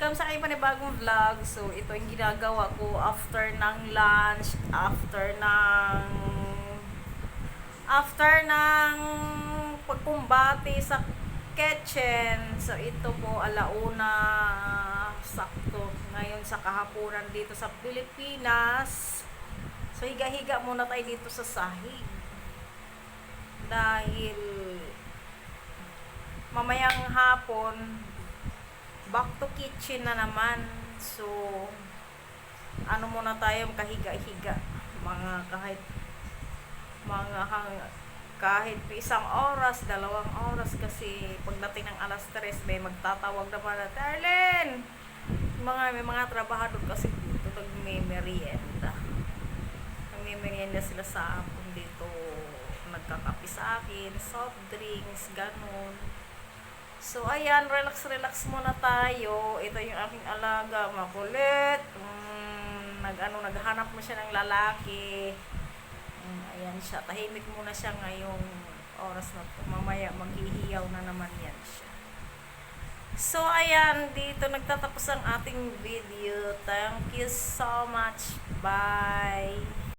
welcome sa aking panibagong vlog. So, ito yung ginagawa ko after ng lunch, after ng after ng pagkumbati sa kitchen. So, ito po alauna sakto ngayon sa kahapunan dito sa Pilipinas. So, higa-higa muna tayo dito sa sahig. Dahil mamayang hapon back to kitchen na naman. So, ano muna tayo, kahiga-higa. Mga kahit, mga hang, kahit isang oras, dalawang oras kasi pagdating ng alas 3 may magtatawag na pala, Darlene! Mga, may mga trabahador kasi dito nagme-merienda. Nagme-merienda sila sa apon dito. Nagkakapi sa akin, soft drinks, ganun. So, ayan, relax-relax muna tayo. Ito yung aking alaga, makulit. Mm, nag, ano, naghanap mo siya ng lalaki. Mm, ayan siya, tahimik muna siya ngayong oras na to. Mamaya, maghihiyaw na naman yan siya. So, ayan, dito nagtatapos ang ating video. Thank you so much. Bye!